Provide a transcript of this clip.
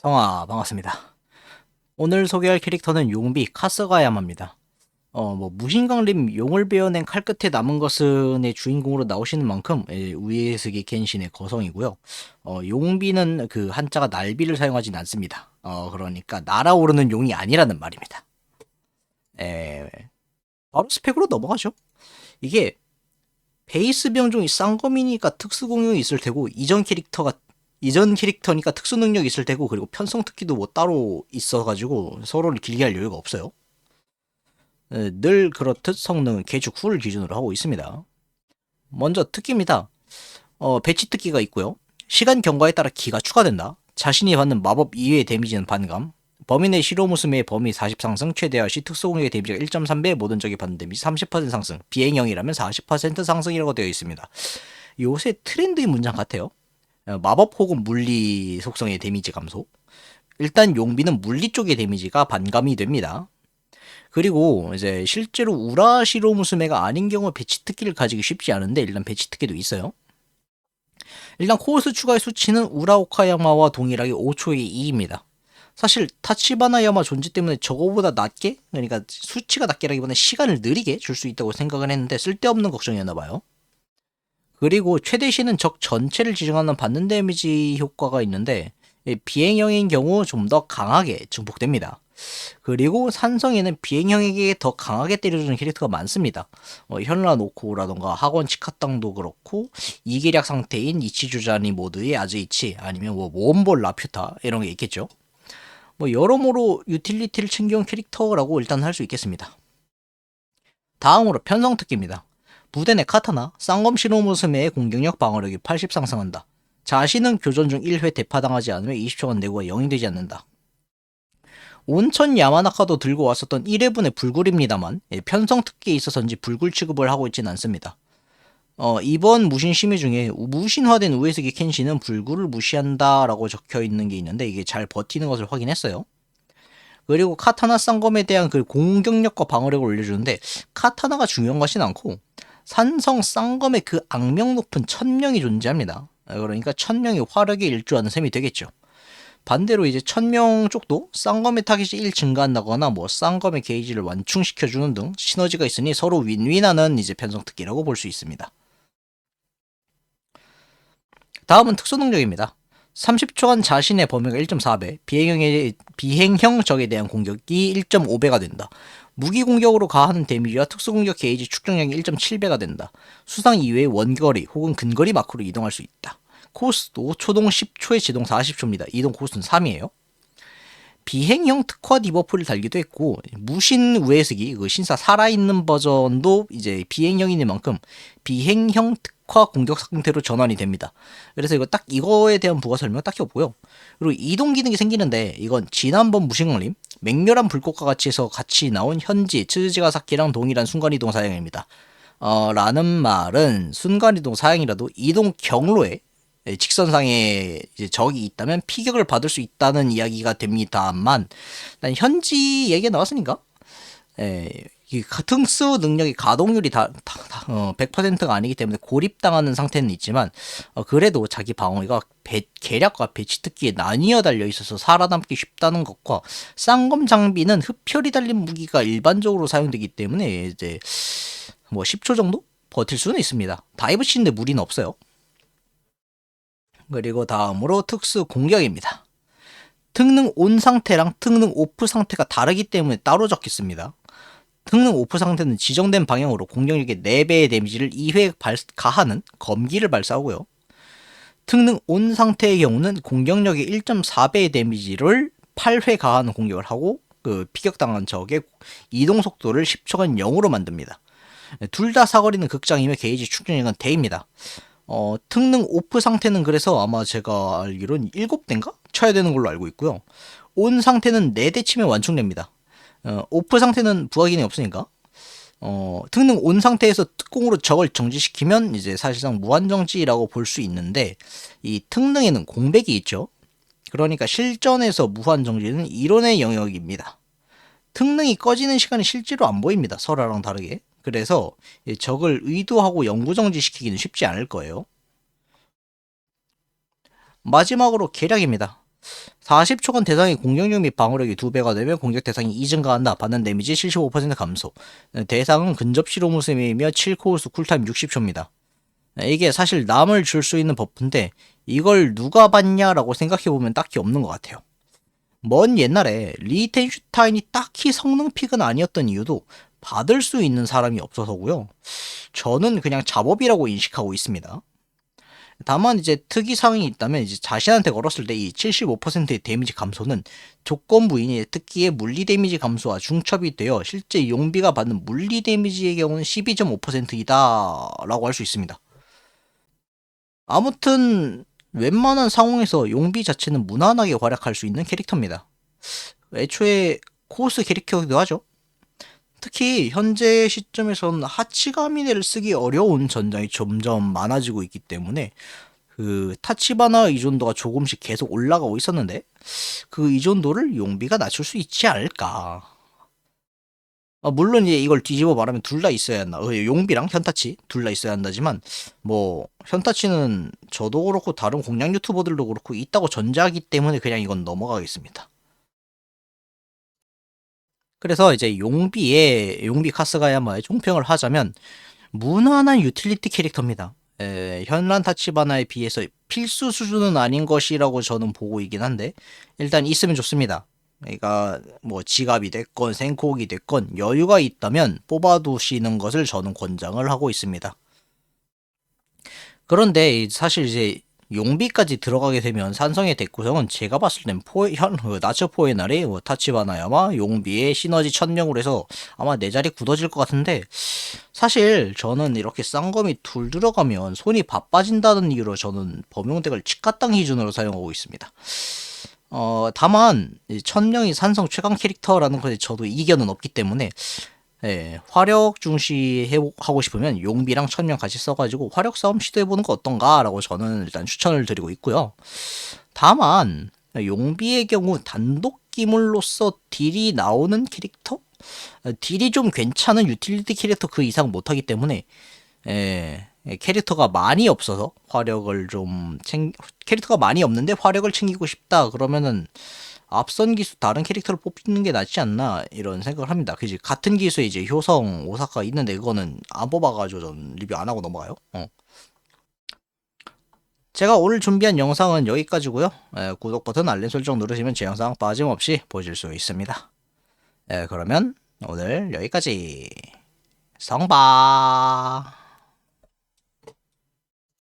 성아 반갑습니다. 오늘 소개할 캐릭터는 용비 카스가야마입니다. 어, 뭐 무신강림 용을 베어낸 칼끝에 남은 것은의 주인공으로 나오시는 만큼 예, 우에스기 켄신의 거성이고요. 어, 용비는 그 한자가 날비를 사용하진 않습니다. 어, 그러니까 날아오르는 용이 아니라는 말입니다. 에, 바로 스펙으로 넘어가죠. 이게 베이스 병종이 쌍검이니까 특수 공용이 있을 테고 이전 캐릭터가 이전 캐릭터니까 특수 능력이 있을 테고 그리고 편성 특기도 뭐 따로 있어가지고 서로를 길게 할 여유가 없어요. 에, 늘 그렇듯 성능은 개축 후를 기준으로 하고 있습니다. 먼저 특기입니다. 어, 배치 특기가 있고요. 시간 경과에 따라 기가 추가된다. 자신이 받는 마법 이외의 데미지는 반감. 범인의 시로무스메의 범위 40 상승, 최대화 시 특수공격의 데미지가 1.3배, 모든 적이 받는 데미지 30% 상승, 비행형이라면 40% 상승이라고 되어 있습니다. 요새 트렌드의 문장 같아요. 어, 마법 혹은 물리 속성의 데미지 감소. 일단 용비는 물리 쪽의 데미지가 반감이 됩니다. 그리고 이제 실제로 우라시로 무스메가 아닌 경우 배치 특기를 가지기 쉽지 않은데 일단 배치 특기도 있어요. 일단 코어스 추가의 수치는 우라오카야마와 동일하게 5초의 2입니다. 사실 타치바나 야마 존재 때문에 저거보다 낮게 그러니까 수치가 낮게라기보다는 시간을 느리게 줄 수 있다고 생각을 했는데 쓸데없는 걱정이었나 봐요. 그리고 최대 시는 적 전체를 지정하는 받는 데미지 효과가 있는데 예, 비행형인 경우 좀 더 강하게 증폭됩니다. 그리고 산성에는 비행형에게 더 강하게 때려주는 캐릭터가 많습니다. 어, 현란 오코라던가 학원 치카땅도 그렇고 이계략 상태인 이치주자니 모드의 아즈이치 아니면 뭐 모험볼 라퓨타 이런 게 있겠죠. 뭐 여러모로 유틸리티를 챙겨온 캐릭터라고 일단 할 수 있겠습니다. 다음으로 편성 특기입니다. 부대 내 카타나 쌍검 시로무스메의 공격력 방어력이 80 상승한다. 자신은 교전 중 1회 대파당하지 않으면 20초간 내구가 0이 되지 않는다. 온천 야마나카도 들고 왔었던 1회분의 불굴입니다만 예, 편성 특기에 있어서인지 불굴 취급을 하고 있진 않습니다. 어, 이번 무신 심의 중에 무신화된 우에스기 켄시는 불굴을 무시한다라고 적혀 있는 게 있는데 이게 잘 버티는 것을 확인했어요. 그리고 카타나 쌍검에 대한 그 공격력과 방어력을 올려주는데 카타나가 중요한 것은 않고 산성 쌍검의 그 악명 높은 천명이 존재합니다. 그러니까 천명이 화력에 일조하는 셈이 되겠죠. 반대로 이제 천명 쪽도 쌍검의 타깃이 1 증가한다거나 뭐 쌍검의 게이지를 완충시켜주는 등 시너지가 있으니 서로 윈윈하는 이제 편성 특기라고 볼 수 있습니다. 다음은 특수 능력입니다. 30초간 자신의 범위가 1.4배, 비행형의, 비행형 적에 대한 공격이 1.5배가 된다. 무기 공격으로 가하는 데미지와 특수 공격 게이지 축적량이 1.7배가 된다. 수상 이외의 원거리 혹은 근거리 마크로 이동할 수 있다. 코스도 초동 10초에 지동 40초입니다. 이동 코스는 3이에요. 비행형 특화 디버프를 달기도 했고 무신 우에스기 그 신사 살아있는 버전도 이제 비행형인 만큼 비행형 특화 공격 상태로 전환이 됩니다. 그래서 이거 딱 이거에 대한 부가 설명 딱히 없고요. 그리고 이동 기능이 생기는데 이건 지난번 무신강림 맹렬한 불꽃과 같이 해서 같이 나온 현지 츠즈지가사키랑 동일한 순간이동 사양입니다. 어, 라는 말은 순간이동 사양이라도 이동 경로에 예, 직선상에 적이 있다면 피격을 받을 수 있다는 이야기가 됩니다만 난 현지 얘기가 나왔으니까 예, 이 특수 능력이 가동률이 다, 다, 다 어, 100%가 아니기 때문에 고립당하는 상태는 있지만 어, 그래도 자기 방어가 배, 계략과 배치 특기에 나뉘어 달려 있어서 살아남기 쉽다는 것과 쌍검 장비는 흡혈이 달린 무기가 일반적으로 사용되기 때문에 이제 뭐 10초 정도 버틸 수는 있습니다. 다이브 치는데 무리는 없어요. 그리고 다음으로 특수 공격입니다. 특능 온 상태랑 특능 오프 상태가 다르기 때문에 따로 적겠습니다. 특능 오프 상태는 지정된 방향으로 공격력의 4배의 데미지를 2회 발, 가하는 검기를 발사하고요. 특능 온 상태의 경우는 공격력의 1.4배의 데미지를 8회 가하는 공격을 하고 그 피격당한 적의 이동 속도를 10초간 0으로 만듭니다. 둘 다 사거리는 극장이며 게이지 축전력은 대입니다. 어, 특능 오프 상태는 그래서 아마 제가 알기로는 7대인가? 쳐야 되는 걸로 알고 있고요. 온 상태는 4대 치면 완충됩니다. 어, 오프 상태는 부하 기능이 없으니까. 어, 특능 온 상태에서 특공으로 적을 정지시키면 이제 사실상 무한정지라고 볼 수 있는데 이 특능에는 공백이 있죠. 그러니까 실전에서 무한정지는 이론의 영역입니다. 특능이 꺼지는 시간이 실제로 안 보입니다. 설화랑 다르게. 그래서 적을 의도하고 영구정지시키기는 쉽지 않을 거예요. 마지막으로 계략입니다. 40초간 대상의 공격력 및 방어력이 2배가 되면 공격 대상이 2 증가한다. 받는 데미지 75% 감소. 대상은 근접 실험 모습이며 7코어스 쿨타임 60초입니다. 이게 사실 남을 줄 수 있는 버프인데 이걸 누가 받냐라고 생각해보면 딱히 없는 것 같아요. 먼 옛날에 리텐슈타인이 딱히 성능 픽은 아니었던 이유도 받을 수 있는 사람이 없어서고요. 저는 그냥 잡업이라고 인식하고 있습니다. 다만 이제 특이 사항이 있다면 이제 자신한테 걸었을 때 이 75%의 데미지 감소는 조건부인의 특기의 물리 데미지 감소와 중첩이 되어 실제 용비가 받는 물리 데미지의 경우는 12.5%이다 라고 할 수 있습니다. 아무튼 웬만한 상황에서 용비 자체는 무난하게 활약할 수 있는 캐릭터입니다. 애초에 코스 캐릭터이기도 하죠. 특히 현재 시점에서는 하치가미네를 쓰기 어려운 전장이 점점 많아지고 있기 때문에 그 타치바나 의존도가 조금씩 계속 올라가고 있었는데 그 의존도를 용비가 낮출 수 있지 않을까. 아, 물론 이제 이걸 뒤집어 말하면 둘 다 있어야 한다. 어, 용비랑 현타치 둘 다 있어야 한다지만 뭐 현타치는 저도 그렇고 다른 공략 유튜버들도 그렇고 있다고 전제하기 때문에 그냥 이건 넘어가겠습니다. 그래서 이제 용비의 용비 카스가야마의 총평을 하자면 무난한 유틸리티 캐릭터입니다. 에, 현란 타치바나에 비해서 필수 수준은 아닌 것이라고 저는 보고 있긴 한데 일단 있으면 좋습니다. 그러니까 뭐 지갑이 됐건 생콕이 됐건 여유가 있다면 뽑아두시는 것을 저는 권장을 하고 있습니다. 그런데 사실 이제 용비까지 들어가게 되면 산성의 대구성은 제가 봤을 땐 포, 현, 그 나처 포에날의 뭐 타치바나야마 용비의 시너지 천명으로 해서 아마 내 자리 굳어질 것 같은데 사실 저는 이렇게 쌍검이 둘 들어가면 손이 바빠진다는 이유로 저는 범용덱을 치카땅 기준으로 사용하고 있습니다. 어, 다만, 천명이 산성 최강 캐릭터라는 것에 저도 이견은 없기 때문에, 예, 화력 중시하고 싶으면 용비랑 천명 같이 써가지고 화력 싸움 시도해보는 거 어떤가라고 저는 일단 추천을 드리고 있고요. 다만, 용비의 경우 단독 기물로서 딜이 나오는 캐릭터? 딜이 좀 괜찮은 유틸리티 캐릭터 그 이상 못하기 때문에, 예, 예, 캐릭터가 많이 없어서 화력을 좀 챙, 캐릭터가 많이 없는데 화력을 챙기고 싶다 그러면은 앞선 기수 다른 캐릭터를 뽑는 게 낫지 않나 이런 생각을 합니다. 그지 같은 기수에 이제 효성 오사카 있는데 그거는 안 뽑아가지고 전 리뷰 안 하고 넘어가요. 어. 제가 오늘 준비한 영상은 여기까지고요. 에, 구독 버튼 알림 설정 누르시면 제 영상 빠짐없이 보실 수 있습니다. 에, 그러면 오늘 여기까지 성바.